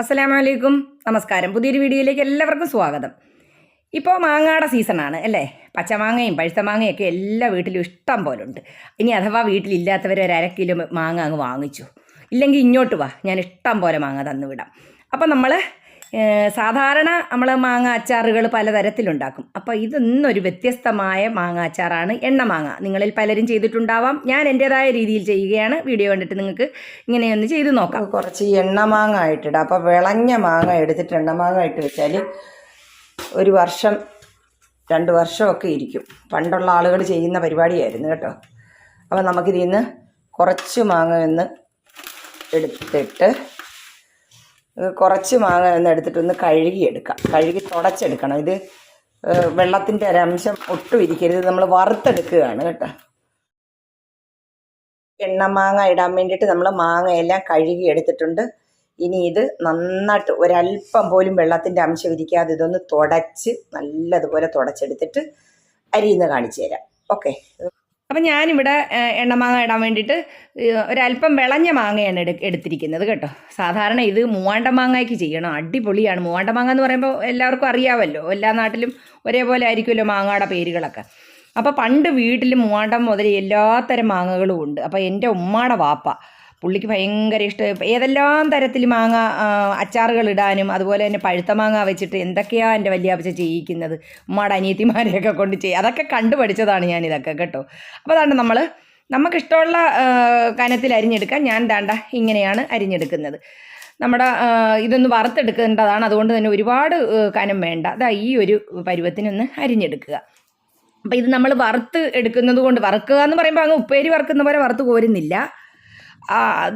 അസ്സലാമു അലൈക്കും നമസ്കാരം. പുതിയൊരു വീഡിയോയിലേക്ക് എല്ലാവർക്കും സ്വാഗതം. ഇപ്പോൾ മാങ്ങയുടെ സീസണാണ് അല്ലേ? പച്ചമാങ്ങയും പഴുത്ത മാങ്ങയും ഒക്കെ എല്ലാ വീട്ടിലും ഇഷ്ടം പോലെ ഉണ്ട് ഇനി അഥവാ വീട്ടിലില്ലാത്തവർ ഒരു അര കിലോ മാങ്ങ അങ്ങ് വാങ്ങിച്ചു. ഇല്ലെങ്കിൽ ഇങ്ങോട്ട് വാ ഞാൻ ഇഷ്ടം പോലെ മാങ്ങ തന്നു വിടാം. അപ്പം നമ്മൾ സാധാരണ നമ്മൾ മാങ്ങ അച്ചാറുകൾ പലതരത്തിലുണ്ടാക്കും. അപ്പോൾ ഇതൊന്നൊരു വ്യത്യസ്തമായ മാങ്ങ അച്ചാറാണ് എണ്ണ മാങ്ങ. നിങ്ങളിൽ പലരും ചെയ്തിട്ടുണ്ടാവാം. ഞാൻ എന്റേതായ രീതിയിൽ ചെയ്യുകയാണ്. വീഡിയോ കണ്ടിട്ട് നിങ്ങൾക്ക് ഇങ്ങനെയൊന്ന് ചെയ്ത് നോക്കാം. കുറച്ച് എണ്ണ മാങ്ങ ആയിട്ടിടാം. അപ്പോൾ വിളഞ്ഞ മാങ്ങ എടുത്തിട്ട് എണ്ണ മാങ്ങ ഇട്ട് വെച്ചാൽ ഒരു വർഷം രണ്ട് വർഷമൊക്കെ ഇരിക്കും. പണ്ടുള്ള ആളുകൾ ചെയ്യുന്ന പരിപാടിയായിരുന്നു കേട്ടോ. അപ്പോൾ നമുക്കിതിൽ നിന്ന് കുറച്ച് മാങ്ങ ഒന്ന് എടുത്തിട്ട് കുറച്ച് മാങ്ങ ഒന്ന് എടുത്തിട്ടൊന്ന് കഴുകിയെടുക്കാം. കഴുകി തുടച്ചെടുക്കണം. ഇത് വെള്ളത്തിന്റെ ഒരംശം ഒട്ടും ഇരിക്കരുത്. നമ്മൾ വറുത്തെടുക്കുകയാണ് കേട്ടോ. എണ്ണ മാങ്ങ ഇടാൻ വേണ്ടിയിട്ട് നമ്മൾ മാങ്ങയെല്ലാം കഴുകി എടുത്തിട്ടുണ്ട്. ഇനി ഇത് നന്നായിട്ട് ഒരല്പം പോലും വെള്ളത്തിന്റെ അംശം ഇരിക്കാതെ ഇതൊന്ന് തുടച്ച് നല്ലതുപോലെ തുടച്ചെടുത്തിട്ട് അരിയിൽ നിന്ന് കാണിച്ചു തരാം. ഓക്കെ. അപ്പം ഞാനിവിടെ എണ്ണ മാങ്ങ ഇടാൻ വേണ്ടിയിട്ട് ഒരല്പം വിളഞ്ഞ മാങ്ങയാണ് എടു എടുത്തിരിക്കുന്നത് കേട്ടോ. സാധാരണ ഇത് മൂവാണ്ട മാങ്ങയ്ക്ക് ചെയ്യണം. അടിപൊളിയാണ്. മൂവാണ്ട മാങ്ങ എന്ന് പറയുമ്പോൾ എല്ലാവർക്കും അറിയാമല്ലോ എല്ലാ നാട്ടിലും ഒരേപോലെ ആയിരിക്കുമല്ലോ മാങ്ങയുടെ പേരുകളൊക്കെ. അപ്പോൾ പണ്ട് വീട്ടിൽ മൂവാണ്ടം മുതൽ എല്ലാത്തരം മാങ്ങകളും ഉണ്ട്. അപ്പോൾ എന്റെ ഉമ്മാടെ വാപ്പ പുള്ളിക്ക് ഭയങ്കര ഇഷ്ടം ഏതെല്ലാം തരത്തിൽ മാങ്ങ അച്ചാറുകൾ ഇടാനും അതുപോലെ തന്നെ പഴുത്ത മാങ്ങ വെച്ചിട്ട് എന്തൊക്കെയാണ് എന്റെ വല്യാപ്പച്ച ചെയ്യിക്കുന്നത്? ഉമ്മയുടെ അനിയത്തിമാരെയൊക്കെ കൊണ്ട് ചെയ്യും അതൊക്കെ കണ്ടു പഠിച്ചതാണ് ഞാൻ ഇതൊക്കെ കേട്ടോ. അപ്പോൾ അതാണ് നമ്മൾ നമുക്കിഷ്ടമുള്ള കനത്തിൽ അരിഞ്ഞെടുക്കാൻ ഞാൻ ദാണ്ട ഇങ്ങനെയാണ് അരിഞ്ഞെടുക്കുന്നത്. നമ്മുടെ ഇതൊന്ന് വറുത്തെടുക്കേണ്ടതാണ്. അതുകൊണ്ട് തന്നെ ഒരുപാട് കനം വേണ്ട. അതാ ഈ ഒരു പരുവത്തിനൊന്ന് അരിഞ്ഞെടുക്കുക. അപ്പോൾ ഇത് നമ്മൾ വറുത്ത് എടുക്കുന്നത് കൊണ്ട് വറുക്കുക എന്ന് പറയുമ്പോൾ അങ്ങ് ഉപ്പേരി വറുക്കുന്ന പോലെ വറുത്ത് കോരുന്നില്ല.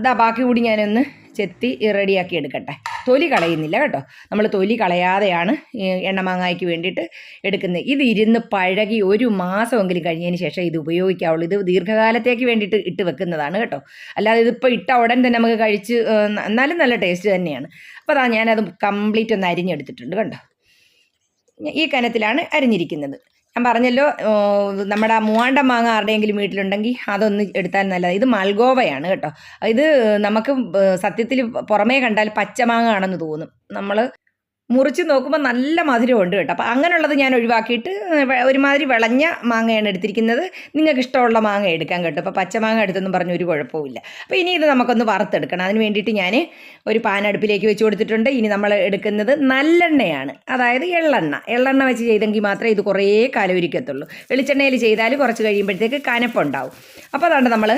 ദാ ബാക്കി കൂടി ഞാനൊന്ന് ചെത്തി റെഡിയാക്കി എടുക്കട്ടെ. തൊലി കളയുന്നില്ല കേട്ടോ. നമ്മൾ തൊലി കളയാതെയാണ് എണ്ണമാങ്ങായ്ക്ക് വേണ്ടിയിട്ട് എടുക്കുന്നത്. ഇത് ഇരുന്ന് പഴകി ഒരു മാസമെങ്കിലും കഴിഞ്ഞതിന് ശേഷം ഇത് ഉപയോഗിക്കാവുള്ളൂ. ഇത് ദീർഘകാലത്തേക്ക് വേണ്ടിയിട്ട് ഇട്ട് വെക്കുന്നതാണ് കേട്ടോ. അല്ലാതെ ഇതിപ്പോൾ ഇട്ട ഉടൻ തന്നെ നമുക്ക് കഴിച്ച് എന്നാലും നല്ല ടേസ്റ്റ് തന്നെയാണ്. അപ്പോൾ അതാ ഞാനത് കംപ്ലീറ്റ് ഒന്ന് അരിഞ്ഞെടുത്തിട്ടുണ്ട് കണ്ടോ? ഈ കനത്തിലാണ് അരിഞ്ഞിരിക്കുന്നത്. ഞാൻ പറഞ്ഞല്ലോ നമ്മുടെ മൂവാണ്ട മാങ്ങ ആരുടെയെങ്കിലും വീട്ടിലുണ്ടെങ്കിൽ അതൊന്ന് എടുത്താൽ നല്ലതാണ് ഇത് മൽഗോവയാണ് കേട്ടോ. ഇത് നമുക്ക് സത്യത്തിൽ പുറമേ കണ്ടാൽ പച്ചമാങ്ങ ആണെന്ന് തോന്നും. നമ്മൾ മുറിച്ച് നോക്കുമ്പോൾ നല്ല മധുരമുണ്ട് കേട്ടോ. അപ്പോൾ അങ്ങനെയുള്ളത് ഞാൻ ഒഴിവാക്കിയിട്ട് ഒരുമാതിരി വിളഞ്ഞ മാങ്ങയാണ് എടുത്തിരിക്കുന്നത്. നിങ്ങൾക്ക് ഇഷ്ടമുള്ള മാങ്ങ എടുക്കാൻ കേട്ടോ. അപ്പോൾ പച്ചമാങ്ങ എടുത്തെന്നും പറഞ്ഞ ഒരു കുഴപ്പമില്ല അപ്പോൾ ഇനി ഇത് നമുക്കൊന്ന് വറുത്തെടുക്കണം. അതിന് വേണ്ടിയിട്ട് ഞാൻ ഒരു പാൻ അടുപ്പിലേക്ക് വെച്ച് കൊടുത്തിട്ടുണ്ട്. ഇനി നമ്മൾ എടുക്കുന്നത് നല്ലെണ്ണയാണ്. അതായത് എള്ളെണ്ണ. എള്ളെണ്ണ വെച്ച് ചെയ്തെങ്കിൽ മാത്രമേ ഇത് കുറേ കാലം ഇരിക്കത്തുള്ളൂ. വെളിച്ചെണ്ണയിൽ ചെയ്താൽ കുറച്ച് കഴിയുമ്പോഴത്തേക്ക് കനപ്പുണ്ടാവും. അപ്പോൾ അതാണ് നമ്മൾ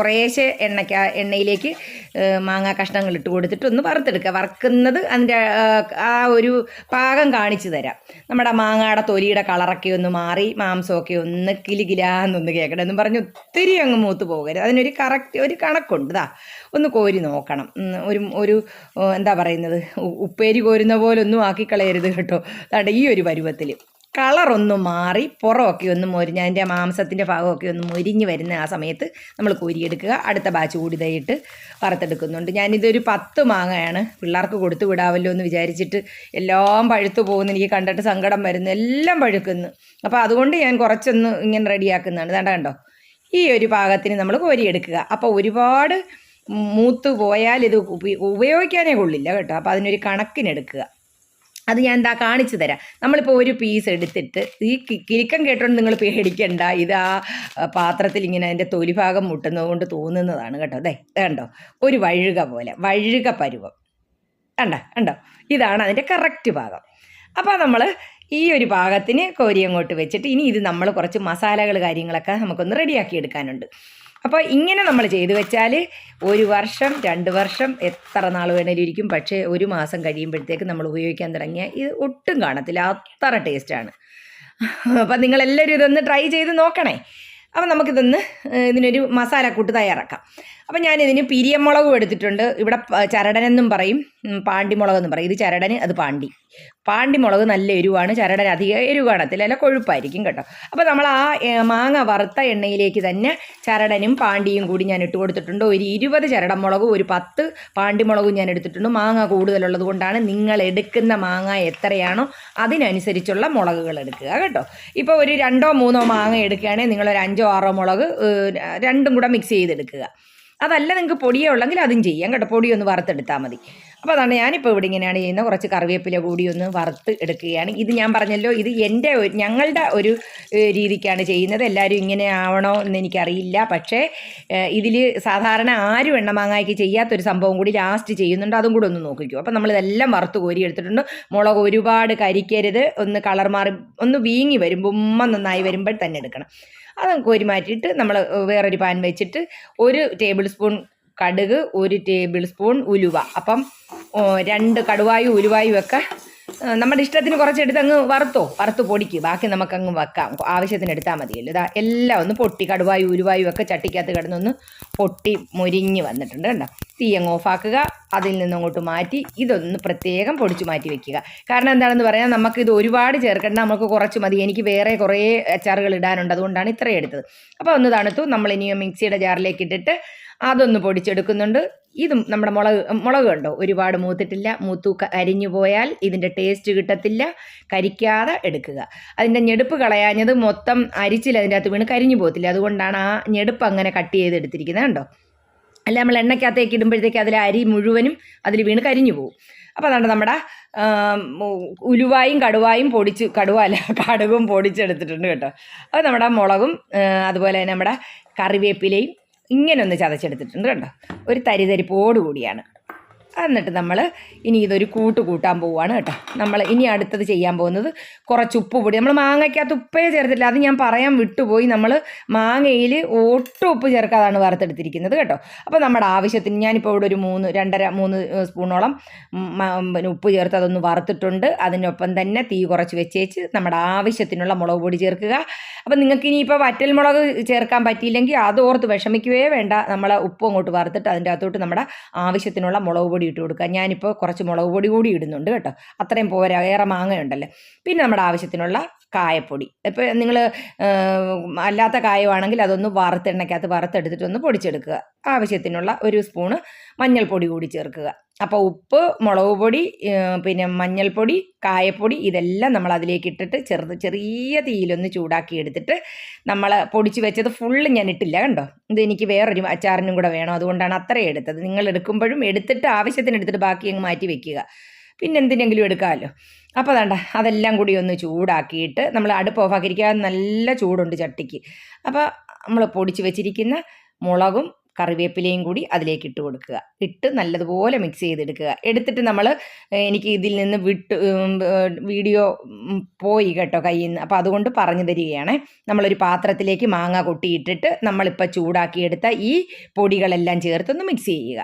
കുറേശ്ശെ എണ്ണയ്ക്ക് എണ്ണയിലേക്ക് മാങ്ങാ കഷ്ണങ്ങൾ ഇട്ട് കൊടുത്തിട്ട് ഒന്ന് വറുത്തെടുക്കുക. വറുക്കുന്നത് അതിന്റെ ആ ഒരു പാകം കാണിച്ചു തരാം. നമ്മുടെ മാങ്ങയുടെ തൊലിയുടെ കളറൊക്കെ ഒന്ന് മാറി മാംസമൊക്കെ ഒന്ന് കിലുകിലാന്നൊന്ന് കേൾക്കണം എന്നും പറഞ്ഞ് ഒത്തിരി അങ്ങ് മൂത്ത് പോകരുത്. അതിനൊരു കറക്റ്റ് ഒരു കണക്കുണ്ട് ഇതാ ഒന്ന് കോരി നോക്കണം. ഒരു ഒരു എന്താ പറയുന്നത്? ഉപ്പേരി കോരുന്ന പോലെ ഒന്നും ആക്കി കളയരുത് കേട്ടോ. അതാണ്ട് ഈ ഒരു പരുവത്തിൽ കളറൊന്ന് മാറി പുറമൊക്കെ ഒന്ന് മൊരിഞ്ഞ് അതിന്റെ മാംസത്തിന്റെ ഭാഗമൊക്കെ ഒന്ന് മൊരിഞ്ഞ് വരുന്ന ആ സമയത്ത് നമ്മൾ കോരിയെടുക്കുക. അടുത്ത ബാച്ച് കൂടി ഇതായിട്ട് വറുത്തെടുക്കുന്നുണ്ട്. ഞാനിതൊരു പത്ത് മാങ്ങയാണ് പിള്ളേർക്ക് കൊടുത്തു വിടാമല്ലോ എന്ന് വിചാരിച്ചിട്ട് എല്ലാം പഴുത്തു പോകുന്നു. എനിക്ക് കണ്ടിട്ട് സങ്കടം വരുന്നു. എല്ലാം പഴുക്കുന്നു. അപ്പോൾ അതുകൊണ്ട് ഞാൻ കുറച്ചൊന്ന് ഇങ്ങനെ റെഡിയാക്കുന്നതാണ്. വേണ്ട കണ്ടോ? ഈ ഒരു പാകത്തിന് നമ്മൾ കോരിയെടുക്കുക. അപ്പോൾ ഒരുപാട് മൂത്ത് പോയാൽ ഇത് ഉപ- ഉപയോഗിക്കാനേ കൊള്ളില്ല കേട്ടോ. അപ്പോൾ അതിനൊരു കണക്കിനെടുക്കുക. അത് ഞാൻ എന്താ കാണിച്ചു തരാം. നമ്മളിപ്പോൾ ഒരു പീസ് എടുത്തിട്ട് ഈ കിരിക്കം കേട്ടോണ്ട് നിങ്ങൾ പേടിക്കണ്ട. ഇത് ആ, പാത്രത്തിൽ ഇങ്ങനെ അതിന്റെ തൊലിഭാഗം മുട്ടുന്നത് കൊണ്ട് തോന്നുന്നതാണ് കേട്ടോ. അതെ കണ്ടോ? ഒരു വഴുക പോലെ. വഴുക പരുവം. കണ്ട? കണ്ടോ? ഇതാണ് അതിന്റെ കറക്റ്റ് ഭാഗം. അപ്പോൾ നമ്മൾ ഈ ഒരു ഭാഗത്തിന് കോരി അങ്ങോട്ട് വെച്ചിട്ട് ഇനി ഇത് നമ്മൾ കുറച്ച് മസാലകൾ കാര്യങ്ങളൊക്കെ നമുക്കൊന്ന് റെഡിയാക്കി എടുക്കാനുണ്ട്. അപ്പോൾ ഇങ്ങനെ നമ്മൾ ചെയ്തു വെച്ചാൽ ഒരു വർഷം രണ്ട് വർഷം എത്ര നാൾ വേണേലും ഇരിക്കും. പക്ഷേ ഒരു മാസം കഴിയുമ്പോഴത്തേക്ക് നമ്മൾ ഉപയോഗിക്കാൻ തുടങ്ങിയാൽ ഇത് ഒട്ടും കാണത്തില്ല. അത്ര ടേസ്റ്റാണ് അപ്പം നിങ്ങളെല്ലാവരും ഇതൊന്ന് ട്രൈ ചെയ്ത് നോക്കണേ. അപ്പം നമുക്കിതൊന്ന് ഇതിനൊരു മസാലക്കൂട്ട് തയ്യാറാക്കാം. അപ്പം ഞാനിതിന് പിരിയമുളകും എടുത്തിട്ടുണ്ട്. ഇവിടെ ചരടനെന്നും പറയും. പാണ്ടിമുളകെന്നും പറയും. ഇത് ചരടന് അത് പാണ്ടി. പാണ്ടിമുളക് നല്ല എരിവാണ്. ചരടൻ അധികം എരിവ് കാണത്തില്ല അല്ല കൊഴുപ്പായിരിക്കും കേട്ടോ. അപ്പോൾ നമ്മൾ ആ മാങ്ങ വറുത്ത എണ്ണയിലേക്ക് തന്നെ ചരടനും പാണ്ടിയും കൂടി ഞാൻ ഇട്ട് കൊടുത്തിട്ടുണ്ട്. ഒരു ഇരുപത് ചരടൻ മുളകും ഒരു പത്ത് പാണ്ടിമുളകും ഞാൻ എടുത്തിട്ടുണ്ട്. മാങ്ങ കൂടുതലുള്ളത് കൊണ്ടാണ് നിങ്ങൾ എടുക്കുന്ന മാങ്ങ എത്രയാണോ അതിനനുസരിച്ചുള്ള മുളകുകൾ എടുക്കുക കേട്ടോ. ഇപ്പോൾ ഒരു രണ്ടോ മൂന്നോ മാങ്ങ എടുക്കുകയാണെങ്കിൽ നിങ്ങളൊരു അഞ്ചോ ആറോ മുളക് രണ്ടും കൂടെ മിക്സ് ചെയ്തെടുക്കുക. അതല്ല നിങ്ങൾക്ക് പൊടിയേ ഉള്ളെങ്കിൽ അതും ചെയ്യാം കേട്ടോ. പൊടിയൊന്ന് വറുത്തെടുത്താൽ മതി. അപ്പോൾ അതാണ് ഞാനിപ്പോൾ ഇവിടെ ഇങ്ങനെയാണ് ചെയ്യുന്നത്. കുറച്ച് കറിവേപ്പില കൂടി ഒന്ന് വറുത്ത് എടുക്കുകയാണ്. ഇത് ഞാൻ പറഞ്ഞല്ലോ ഇത് എന്റെ ഞങ്ങളുടെ ഒരു രീതിക്കാണ് ചെയ്യുന്നത്. എല്ലാവരും ഇങ്ങനെ ആവണോ എന്ന് എനിക്കറിയില്ല. പക്ഷേ ഇതിൽ സാധാരണ ആരും എണ്ണമാങ്ങായ്ക്ക് ചെയ്യാത്തൊരു സംഭവം കൂടി ലാസ്റ്റ് ചെയ്യുന്നുണ്ട്. അതും കൂടി ഒന്ന് നോക്കിക്കോ. അപ്പോൾ നമ്മളിതെല്ലാം വറുത്ത് കോരി എടുത്തിട്ടുണ്ട്. മുളക് ഒരുപാട് കരിക്കരുത്. ഒന്ന് കളർ മാറി ഒന്ന് വീങ്ങി വരുമ്പോൾ ഉമ്മ നന്നായി വരുമ്പോൾ തന്നെ എടുക്കണം. അത് കോരി മാറ്റിയിട്ട് നമ്മൾ വേറൊരു പാൻ വെച്ചിട്ട് ഒരു ടേബിൾ സ്പൂൺ കടുക് ഒരു ടേബിൾ സ്പൂൺ ഉലുവ. അപ്പം രണ്ട് കടുവായും ഉലുവായും ഒക്കെ നമ്മുടെ ഇഷ്ടത്തിന് കുറച്ചെടുത്ത് അങ്ങ് വറുത്തോ? വറുത്ത് പൊടിക്ക്. ബാക്കി നമുക്കങ്ങ് വെക്കാം. ആവശ്യത്തിന് എടുത്താൽ മതിയല്ലോ. ഇതാ എല്ലാം ഒന്ന് പൊട്ടി കടുവായും ഉരുവായും ഒക്കെ ചട്ടിക്കകത്ത് കിടന്നൊന്ന് പൊട്ടി മുരിഞ്ഞ് വന്നിട്ടുണ്ട് കണ്ടോ? തീ അങ്ങ് ഓഫാക്കുക അതിൽ നിന്ന് അങ്ങോട്ട് മാറ്റി ഇതൊന്ന് പ്രത്യേകം പൊടിച്ച് മാറ്റി വെക്കുക. കാരണം എന്താണെന്ന് പറയാൻ നമുക്ക് ഇത് ഒരുപാട് ചേർക്കേണ്ട നമുക്ക് കുറച്ച് മതി. എനിക്ക് വേറെ കുറേ അച്ചാറുകൾ ഇടാനുണ്ട്. അതുകൊണ്ടാണ് ഇത്രയും എടുത്തത്. അപ്പോൾ ഒന്ന് തണുത്തു. നമ്മൾ ഇനിയും മിക്സിയുടെ ജാറിലേക്ക് ഇട്ടിട്ട് അതൊന്ന് പൊടിച്ചെടുക്കുന്നുണ്ട്. ഇതും നമ്മുടെ മുളക് മുളക് കണ്ടോ? ഒരുപാട് മൂത്തിട്ടില്ല. മൂത്തു അരിഞ്ഞു പോയാൽ ഇതിന്റെ ടേസ്റ്റ് കിട്ടത്തില്ല. കരിക്കാതെ എടുക്കുക. അതിന്റെ ഞെടുപ്പ് കളയാഞ്ഞത് മൊത്തം അരിച്ചില്ല അതിന്റെ അകത്ത് വീണ് കരിഞ്ഞു പോകത്തില്ല. അതുകൊണ്ടാണ് ആ ഞെടുപ്പ് അങ്ങനെ കട്ട് ചെയ്ത് എടുത്തിരിക്കുന്നത്. കണ്ടോ? അല്ല നമ്മൾ എണ്ണയ്ക്കകത്തേക്ക് ഇടുമ്പോഴത്തേക്ക് അതിൽ അരി മുഴുവനും അതിൽ വീണ് കരിഞ്ഞു പോകും. അപ്പോൾ അതാണ് നമ്മുടെ ഉലുവായും കടുവായും പൊടിച്ച് കടുവ അല്ല കടുകും പൊടിച്ചെടുത്തിട്ടുണ്ട് കേട്ടോ. അപ്പോൾ നമ്മുടെ മുളകും അതുപോലെ തന്നെ നമ്മുടെ കറിവേപ്പിലയും ഇങ്ങനെ ഒന്ന് ചതച്ചെടുത്തിട്ടുണ്ട് കണ്ടോ? ഒരു തരിതരിപ്പോട് കൂടിയാണ് എന്നിട്ട് നമ്മൾ ഇനി ഇതൊരു കൂട്ട് കൂട്ടാൻ പോവുകയാണ് കേട്ടോ. നമ്മൾ ഇനി അടുത്തത് ചെയ്യാൻ പോകുന്നത് കുറച്ച് ഉപ്പ് പൊടി. നമ്മൾ മാങ്ങയ്ക്കകത്ത് ഉപ്പേ ചേർത്തില്ല അത് ഞാൻ പറയാൻ വിട്ടുപോയി. നമ്മൾ മാങ്ങയിൽ ഒട്ടും ഉപ്പ് ചേർക്കാതാണ് വറുത്തെടുത്തിരിക്കുന്നത് കേട്ടോ. അപ്പോൾ നമ്മുടെ ആവശ്യത്തിന് ഞാനിപ്പോൾ ഇവിടെ ഒരു മൂന്ന് രണ്ടര മൂന്ന് സ്പൂണോളം പിന്നെ ഉപ്പ് ചേർത്ത് അതൊന്ന് വറുത്തിട്ടുണ്ട്. അതിനൊപ്പം തന്നെ തീ കുറച്ച് വെച്ചേച്ച് നമ്മുടെ ആവശ്യത്തിനുള്ള മുളക് പൊടി ചേർക്കുക. അപ്പോൾ നിങ്ങൾക്ക് ഇനിയിപ്പോൾ വറ്റൽ മുളക് ചേർക്കാൻ പറ്റിയില്ലെങ്കിൽ അത് ഓർത്ത് വിഷമിക്കുകയേ വേണ്ട. നമ്മൾ ഉപ്പ് അങ്ങോട്ട് വറുത്തിട്ട് അതിന്റെ അകത്തോട്ട് നമ്മുടെ ആവശ്യത്തിനുള്ള മുളക് പൊടി ഇട്ട് കൊടുക്കുക. ഞാനിപ്പോൾ കുറച്ച് മുളക് പൊടി കൂടി ഇടുന്നുണ്ട് കേട്ടോ. അത്രയും പോരാ ഏറെ മാങ്ങയുണ്ടല്ലോ. പിന്നെ നമ്മുടെ ആവശ്യത്തിനുള്ള കായപ്പൊടി. ഇപ്പോൾ നിങ്ങൾ അല്ലാത്ത കായമാണെങ്കിൽ അതൊന്ന് വറുത്തെണ്ണയ്ക്കകത്ത് വറുത്തെടുത്തിട്ട് ഒന്ന് പൊടിച്ചെടുക്കുക. ആവശ്യത്തിനുള്ള ഒരു സ്പൂണ് മഞ്ഞൾപ്പൊടി കൂടി ചേർക്കുക. അപ്പോൾ ഉപ്പ് മുളക് പൊടി പിന്നെ മഞ്ഞൾപ്പൊടി കായപ്പൊടി ഇതെല്ലാം നമ്മൾ അതിലേക്ക് ഇട്ടിട്ട് ചെറുത് ചെറിയ തീയിലൊന്ന് ചൂടാക്കി എടുത്തിട്ട് നമ്മൾ പൊടിച്ച് വെച്ചത് ഫുള്ള് ഞാൻ ഇട്ടില്ല കണ്ടോ? ഇത് എനിക്ക് വേറൊരു അച്ചാറിനും കൂടെ വേണം. അതുകൊണ്ടാണ് അത്രയും എടുത്തത്. നിങ്ങൾ എടുക്കുമ്പോഴും എടുത്തിട്ട് ആവശ്യത്തിന് എടുത്തിട്ട് ബാക്കി അങ്ങ് മാറ്റി വെക്കുക. പിന്നെ എന്തിനെങ്കിലും എടുക്കാമല്ലോ. അപ്പോൾ വേണ്ട അതെല്ലാം കൂടി ഒന്ന് ചൂടാക്കിയിട്ട് നമ്മൾ അടുപ്പ് ഓഫാക്കിയിരിക്കുക നല്ല ചൂടുണ്ട് ചട്ടിക്ക്. അപ്പോൾ നമ്മൾ പൊടിച്ച് വെച്ചിരിക്കുന്ന മുളകും കറിവേപ്പിലയും കൂടി അതിലേക്ക് ഇട്ട് കൊടുക്കുക. ഇട്ട് നല്ലതുപോലെ മിക്സ് ചെയ്തെടുക്കുക. എടുത്തിട്ട് നമ്മൾ എനിക്ക് ഇതിൽ നിന്ന് വിട്ട് വീഡിയോ പോയി കേട്ടോ കയ്യിൽ നിന്ന്. അപ്പോൾ അതുകൊണ്ട് പറഞ്ഞു തരികയാണ്. നമ്മളൊരു പാത്രത്തിലേക്ക് മാങ്ങ കൊട്ടിയിട്ടിട്ട് നമ്മളിപ്പോൾ ചൂടാക്കിയെടുത്ത ഈ പൊടികളെല്ലാം ചേർത്തൊന്ന് മിക്സ് ചെയ്യുക.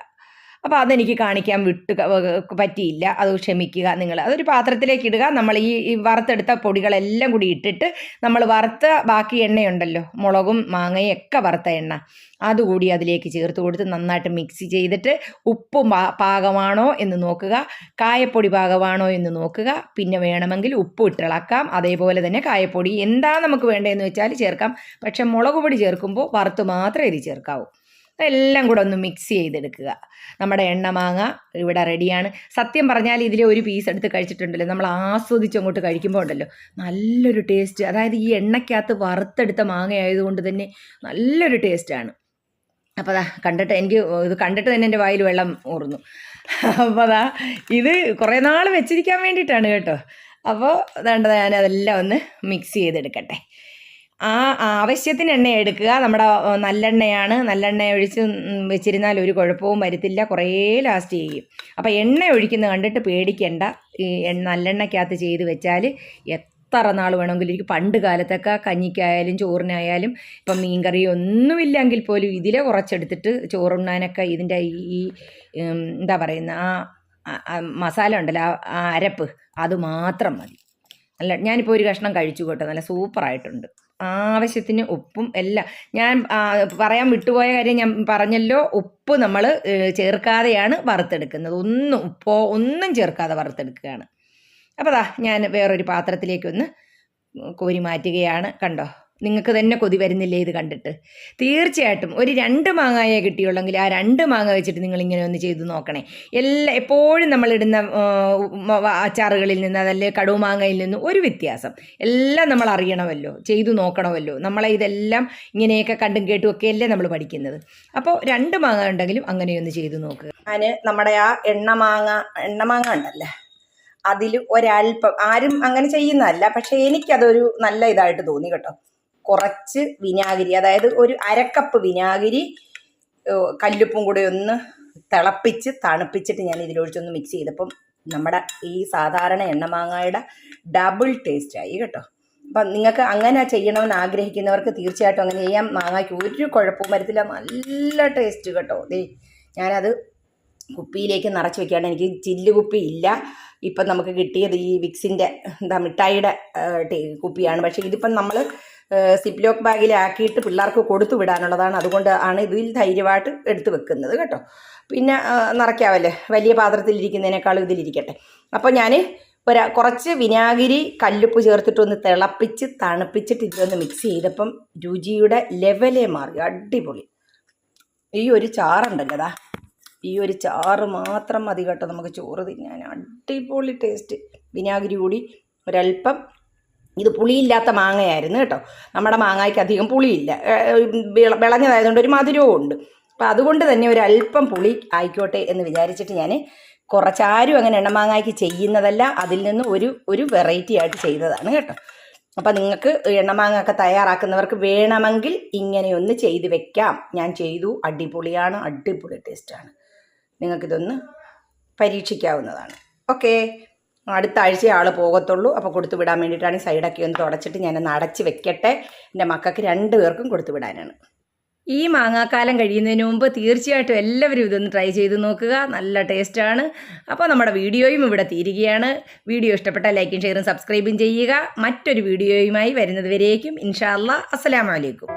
അപ്പോൾ അതെനിക്ക് കാണിക്കാൻ വിട്ട് പറ്റിയില്ല. അത് ക്ഷമിക്കുക നിങ്ങൾ. അതൊരു പാത്രത്തിലേക്ക് ഇടുക. നമ്മൾ ഈ വറുത്തെടുത്ത പൊടികളെല്ലാം കൂടി ഇട്ടിട്ട് നമ്മൾ വറുത്ത ബാക്കി എണ്ണയുണ്ടല്ലോ. മുളകും മാങ്ങയും ഒക്കെ വറുത്ത എണ്ണ. അതുകൂടി അതിലേക്ക് ചേർത്ത് കൊടുത്ത് നന്നായിട്ട് മിക്സ് ചെയ്തിട്ട് ഉപ്പ് പാകമാണോ എന്ന് നോക്കുക. കായപ്പൊടി പാകമാണോ എന്ന് നോക്കുക. പിന്നെ വേണമെങ്കിൽ ഉപ്പ് ഇട്ടിളക്കാം. അതേപോലെ തന്നെ കായപ്പൊടി. എന്താ നമുക്ക് വേണ്ടതെന്ന് വെച്ചാൽ ചേർക്കാം. പക്ഷേ മുളക് പൊടി ചേർക്കുമ്പോൾ വറുത്ത് മാത്രമേ ഇത് ചേർക്കാവൂ. എല്ലാം കൂടെ ഒന്ന് മിക്സ് ചെയ്തെടുക്കുക. നമ്മുടെ എണ്ണ മാങ്ങ ഇവിടെ റെഡിയാണ് സത്യം പറഞ്ഞാൽ ഇതിൽ ഒരു പീസ് എടുത്ത് കഴിച്ചിട്ടുണ്ടല്ലോ. നമ്മൾ ആസ്വദിച്ച് അങ്ങോട്ട് കഴിക്കുമ്പോൾ ഉണ്ടല്ലോ. നല്ലൊരു ടേസ്റ്റ് അതായത് ഈ എണ്ണയ്ക്കകത്ത് വറുത്തെടുത്ത മാങ്ങ ആയതുകൊണ്ട് തന്നെ നല്ലൊരു ടേസ്റ്റാണ് അപ്പോൾ അതാ കണ്ടിട്ട് എനിക്ക് ഇത് കണ്ടിട്ട് തന്നെ എന്റെ വായിൽ വെള്ളം ഊർന്നു അപ്പോൾ അതാ ഇത് കുറേ നാൾ വെച്ചിരിക്കാൻ വേണ്ടിയിട്ടാണ് കേട്ടോ. അപ്പോൾ അതാണ്ട് ഞാൻ അതെല്ലാം ഒന്ന് മിക്സ് ചെയ്തെടുക്കട്ടെ. ആ ആവശ്യത്തിന് എണ്ണ എടുക്കുക. നമ്മുടെ നല്ലെണ്ണയാണ്. നല്ലെണ്ണ ഒഴിച്ച് വെച്ചിരുന്നാൽ ഒരു കുഴപ്പവും വരത്തില്ല. കുറേ ലാസ്റ്റ് ചെയ്യും. അപ്പോൾ എണ്ണ ഒഴിക്കുന്നത് കണ്ടിട്ട് പേടിക്കേണ്ട. ഈ നല്ലെണ്ണയ്ക്കകത്ത് ചെയ്ത് വെച്ചാൽ എത്ര നാൾ വേണമെങ്കിലും എനിക്ക് പണ്ട് കാലത്തൊക്കെ കഞ്ഞിക്കായാലും ചോറിനായാലും ഇപ്പം മീൻകറി ഒന്നുമില്ലെങ്കിൽ പോലും ഇതിലെ കുറച്ചെടുത്തിട്ട് ചോറുണ്ണാനൊക്കെ ഇതിന്റെ ഈ എന്താ പറയുന്ന ആ മസാല ഉണ്ടല്ലോ ആ അരപ്പ്. അത് മാത്രം മതി. നല്ല ഞാനിപ്പോൾ ഒരു കഷ്ണം കഴിച്ചു കേട്ടോ. നല്ല സൂപ്പറായിട്ടുണ്ട് ആവശ്യത്തിന് ഉപ്പും എല്ലാം. ഞാൻ പറയാൻ വിട്ടുപോയ കാര്യം ഞാൻ പറഞ്ഞല്ലോ. ഉപ്പ് നമ്മൾ ചേർക്കാതെയാണ് വറുത്തെടുക്കുന്നത്. ഒന്നും ഉപ്പോ ഒന്നും ചേർക്കാതെ വറുത്തെടുക്കുകയാണ്. അപ്പോൾ ദാ ഞാൻ വേറൊരു പാത്രത്തിലേക്കൊന്ന് കോരി മാറ്റുകയാണ്. കണ്ടോ? നിങ്ങൾക്ക് തന്നെ കൊതി വരുന്നില്ലേ ഇത് കണ്ടിട്ട്? തീർച്ചയായിട്ടും ഒരു രണ്ട് മാങ്ങായേ കിട്ടിയുള്ളെങ്കിൽ ആ രണ്ട് മാങ്ങ വെച്ചിട്ട് നിങ്ങളിങ്ങനെ ഒന്ന് ചെയ്ത് നോക്കണേ. എല്ലാ എപ്പോഴും നമ്മളിടുന്ന അച്ചാറുകളിൽ നിന്ന് അതല്ലേ കടുമാങ്ങയിൽ നിന്ന് ഒരു വ്യത്യാസം. എല്ലാം നമ്മൾ അറിയണമല്ലോ ചെയ്തു നോക്കണമല്ലോ. നമ്മളെ ഇതെല്ലാം ഇങ്ങനെയൊക്കെ കണ്ടും കേട്ടും ഒക്കെ അല്ലേ നമ്മൾ പഠിക്കുന്നത്. അപ്പോൾ രണ്ട് മാങ്ങ ഉണ്ടെങ്കിലും അങ്ങനെയൊന്ന് ചെയ്തു നോക്കുക ഞാൻ നമ്മുടെ ആ എണ്ണമാങ്ങ എണ്ണമാങ്ങ ഉണ്ടല്ലേ? അതിൽ ഒരല്പം ആരും അങ്ങനെ ചെയ്യുന്നതല്ല പക്ഷേ എനിക്കതൊരു നല്ല ഇതായിട്ട് തോന്നി കേട്ടോ. കുറച്ച് വിനാഗിരി അതായത് ഒരു അരക്കപ്പ് വിനാഗിരി കല്ലുപ്പും കൂടെ ഒന്ന് തിളപ്പിച്ച് തണുപ്പിച്ചിട്ട് ഞാൻ ഇതിലൊഴിച്ചൊന്ന് മിക്സ് ചെയ്തപ്പം നമ്മുടെ ഈ സാധാരണ എണ്ണമാങ്ങയുടെ ഡബിൾ ടേസ്റ്റ് ആയി കേട്ടോ. അപ്പം നിങ്ങൾക്ക് അങ്ങനെ ചെയ്യണമെന്ന് ആഗ്രഹിക്കുന്നവർക്ക് തീർച്ചയായിട്ടും അങ്ങനെ ചെയ്യാം. മാങ്ങയ്ക്ക് ഒരു കുഴപ്പവും വരത്തില്ല. നല്ല ടേസ്റ്റ് കേട്ടോ. ദേ ഞാനത് കുപ്പിയിലേക്ക് നിറച്ച് വെക്കുകയാണ്. എനിക്ക് ചില്ല് കുപ്പി ഇല്ല. ഇപ്പം നമുക്ക് കിട്ടിയത് ഈ വിക്സിന്റെ എന്താ മിഠായിയുടെ കുപ്പിയാണ്. പക്ഷേ ഇതിപ്പം നമ്മൾ സിപ്ലോക്ക് ബാഗിലാക്കിയിട്ട് പിള്ളേർക്ക് കൊടുത്തു വിടാനുള്ളതാണ്. അതുകൊണ്ട് ആണ് ഇതിൽ ധൈര്യമായിട്ട് എടുത്തു വെക്കുന്നത് കേട്ടോ. പിന്നെ നിറയ്ക്കാവല്ലേ? വലിയ പാത്രത്തിലിരിക്കുന്നതിനേക്കാളും ഇതിലിരിക്കട്ടെ അപ്പോൾ ഞാൻ ഒരു കുറച്ച് വിനാഗിരി കല്ലുപ്പ് ചേർത്തിട്ടൊന്ന് തിളപ്പിച്ച് തണുപ്പിച്ചിട്ട് ഇതിലൊന്ന് മിക്സ് ചെയ്തപ്പം രുചിയുടെ ലെവലേ മാറി. അടിപൊളി. ഈ ഒരു ചാറുണ്ടല്ലോ ഈ ഒരു ചാറ് മാത്രം മതി കേട്ടോ നമുക്ക് ചോറ് തിന്നാൻ. അടിപൊളി ടേസ്റ്റ് വിനാഗിരി കൂടി ഒരല്പം ഇത് പുളിയില്ലാത്ത മാങ്ങയായിരുന്നു കേട്ടോ. നമ്മുടെ മാങ്ങയ്ക്ക് അധികം പുളിയില്ല. വിളഞ്ഞതായതുകൊണ്ട് ഒരു മധുരവും ഉണ്ട്. അപ്പം അതുകൊണ്ട് തന്നെ ഒരു അല്പം പുളി ആയിക്കോട്ടെ എന്ന് വിചാരിച്ചിട്ട് ഞാൻ കുറച്ചാരും അങ്ങനെ എണ്ണമാങ്ങായ്ക്ക് ചെയ്യുന്നതല്ല അതിൽ നിന്ന് ഒരു ഒരു വെറൈറ്റി ആയിട്ട് ചെയ്തതാണ് കേട്ടോ. അപ്പം നിങ്ങൾക്ക് എണ്ണമാങ്ങ ഒക്കെ തയ്യാറാക്കുന്നവർക്ക് വേണമെങ്കിൽ ഇങ്ങനെയൊന്ന് ചെയ്ത് വെക്കാം. ഞാൻ ചെയ്തു. അടിപൊളിയാണ്. അടിപൊളി ടേസ്റ്റാണ് നിങ്ങൾക്കിതൊന്ന് പരീക്ഷിക്കാവുന്നതാണ്. ഓക്കെ അടുത്ത ആഴ്ച ആൾ പോകത്തുള്ളൂ. അപ്പോൾ കൊടുത്തു വിടാൻ വേണ്ടിയിട്ടാണ് ഈ സൈഡൊക്കെ ഒന്ന് തുടച്ചിട്ട് ഞാനൊന്ന് അടച്ച് വെക്കട്ടെ. എന്റെ മക്കൾക്ക് രണ്ട് പേർക്കും കൊടുത്തു വിടാനാണ്. ഈ മാങ്ങാക്കാലം കഴിയുന്നതിന് മുമ്പ് തീർച്ചയായിട്ടും എല്ലാവരും ഇതൊന്ന് ട്രൈ ചെയ്ത് നോക്കുക. നല്ല ടേസ്റ്റാണ് അപ്പോൾ നമ്മുടെ വീഡിയോയും ഇവിടെ തീരുകയാണ്. വീഡിയോ ഇഷ്ടപ്പെട്ടാൽ ലൈക്കും ഷെയറും സബ്സ്ക്രൈബും ചെയ്യുക. മറ്റൊരു വീഡിയോയുമായി വരുന്നതുവരേക്കും ഇൻഷാ അല്ലാ അസ്സലാമു അലൈക്കും.